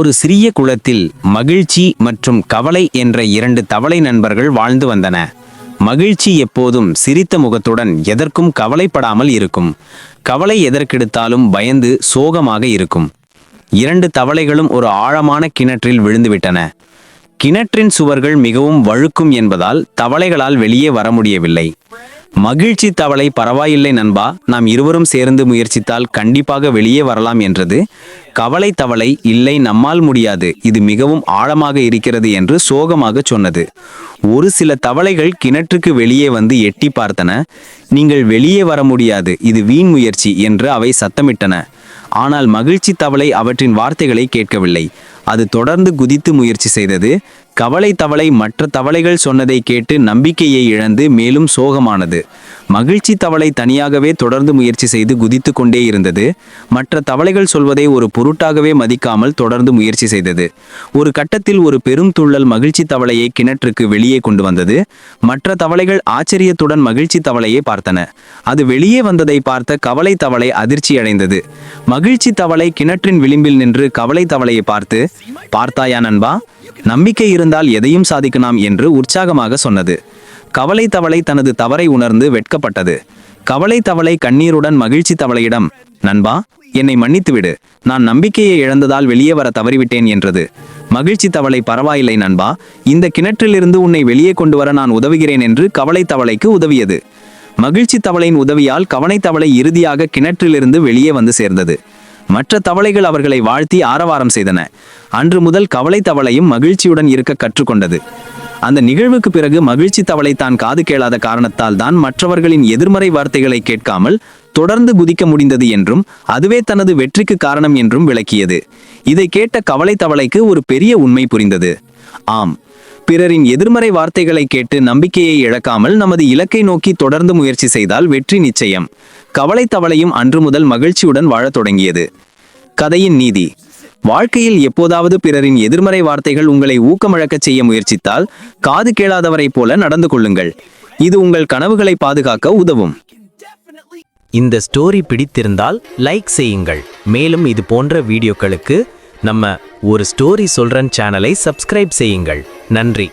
ஒரு சிறிய குளத்தில் மகிழ்ச்சி மற்றும் கவலை என்ற இரண்டு தவளை நண்பர்கள் வாழ்ந்து வந்தன. மகிழ்ச்சி எப்போதும் சிரித்த முகத்துடன் எதற்கும் கவலைப்படாமல் இருக்கும். கவலை எதற்கெடுத்தாலும் பயந்து சோகமாக இருக்கும். இரண்டு தவளைகளும் ஒரு ஆழமான கிணற்றில் விழுந்துவிட்டன. கிணற்றின் சுவர்கள் மிகவும் வழுக்கும் என்பதால் தவளைகளால் வெளியே வர முடியவில்லை. மகிழ்ச்சி தவளை பரவாயில்லை நண்பா நாம் இருவரும் சேர்ந்து முயற்சித்தால் கண்டிப்பாக வெளியே வரலாம் என்றது கவலை தவளை இல்லை நம்மால் முடியாது. இது மிகவும் ஆழமாக இருக்கிறது என்று சோகமாக சொன்னது. ஒரு சில தவளைகள் கிணற்றுக்கு வெளியே வந்து எட்டி பார்த்தன. நீங்கள் வெளியே வர முடியாது. இது வீண் முயற்சி என்று அவை சத்தமிட்டன. ஆனால் மகிழ்ச்சி தவளை அவற்றின் வார்த்தைகளை கேட்கவில்லை. அது தொடர்ந்து குதித்து முயற்சி செய்தது. கவலை தவளை மற்ற தவளைகள் சொன்னதை கேட்டு நம்பிக்கையை இழந்து மேலும் சோகமானது. மகிழ்ச்சி தவளை தனியாகவே தொடர்ந்து முயற்சி செய்து குதித்து கொண்டே இருந்தது. மற்ற தவளைகள் சொல்வதை ஒரு பொருட்டாகவே மதிக்காமல் தொடர்ந்து முயற்சி செய்தது. ஒரு கட்டத்தில் ஒரு பெரும் துள்ளல் மகிழ்ச்சி தவளையை கிணற்றுக்கு வெளியே கொண்டு வந்தது. மற்ற தவளைகள் ஆச்சரியத்துடன் மகிழ்ச்சி தவளையை பார்த்தன. அது வெளியே வந்ததை பார்த்த கவலை தவளை அதிர்ச்சி அடைந்தது. மகிழ்ச்சி தவளை கிணற்றின் விளிம்பில் நின்று கவலை தவளையை பார்த்து பார்த்தாயா நண்பா நம்பிக்கை இருந்தால் எதையும் சாதிக்கலாம் என்று உற்சாகமாக சொன்னது. கவலை தவளை தனது தவறை உணர்ந்து வெட்கப்பட்டது. கவலை தவளை கண்ணீருடன் மகிழ்ச்சி தவளையிடம் நண்பா என்னை மன்னித்துவிடு. நான் நம்பிக்கையை இழந்ததால் வெளியே வர தவறிவிட்டேன் என்றது. மகிழ்ச்சி தவளை பரவாயில்லை நண்பா. இந்த கிணற்றிலிருந்து உன்னை வெளியே கொண்டு வர நான் உதவுகிறேன் என்று கவலை தவளைக்கு உதவியது. மகிழ்ச்சி தவளையின் உதவியால் கவனை தவளை இறுதியாக கிணற்றிலிருந்து வெளியே வந்து சேர்ந்தது. மற்ற தவளைகள் அவர்களை வாழ்த்தி ஆரவாரம் செய்தன. அன்று முதல் கவலை தவளையும் மகிழ்ச்சியுடன் இருக்க கற்றுக்கொண்டது. அந்த நிகழ்வுக்கு பிறகு மகிழ்ச்சி தவளை தான் காது கேளாத காரணத்தால் தான் மற்றவர்களின் எதிர்மறை வார்த்தைகளை கேட்காமல் தொடர்ந்து குதிக்க முடிந்தது என்றும் அதுவே தனது வெற்றிக்கு காரணம் என்றும் விளக்கியது. இதை கேட்ட கவலை தவளைக்கு ஒரு பெரிய உண்மை புரிந்தது. ஆம் பிறரின் எதிர்மறை வார்த்தைகளை கேட்டு நம்பிக்கையை இழக்காமல் நமது இலக்கை நோக்கி தொடர்ந்து முயற்சி செய்தால் வெற்றி நிச்சயம். கவலை தவளையும் அன்று முதல் மகிழ்ச்சியுடன் வாழத் தொடங்கியது. கதையின் நீதி. வாழ்க்கையில் எப்போதாவது பிறரின் எதிர்மறை வார்த்தைகள் உங்களை ஊக்கமிழக்கச் செய்ய முயற்சித்தால் காது கேளாதவரைப் போல நடந்து கொள்ளுங்கள். இது உங்கள் கனவுகளை பாதுகாக்க உதவும். இந்த ஸ்டோரி பிடித்திருந்தால் லைக் செய்யுங்கள். மேலும் இது போன்ற வீடியோக்களுக்கு நம்ம ஒரு ஸ்டோரி சொல்றன் சேனலை சப்ஸ்கிரைப் செய்யுங்கள். நன்றி.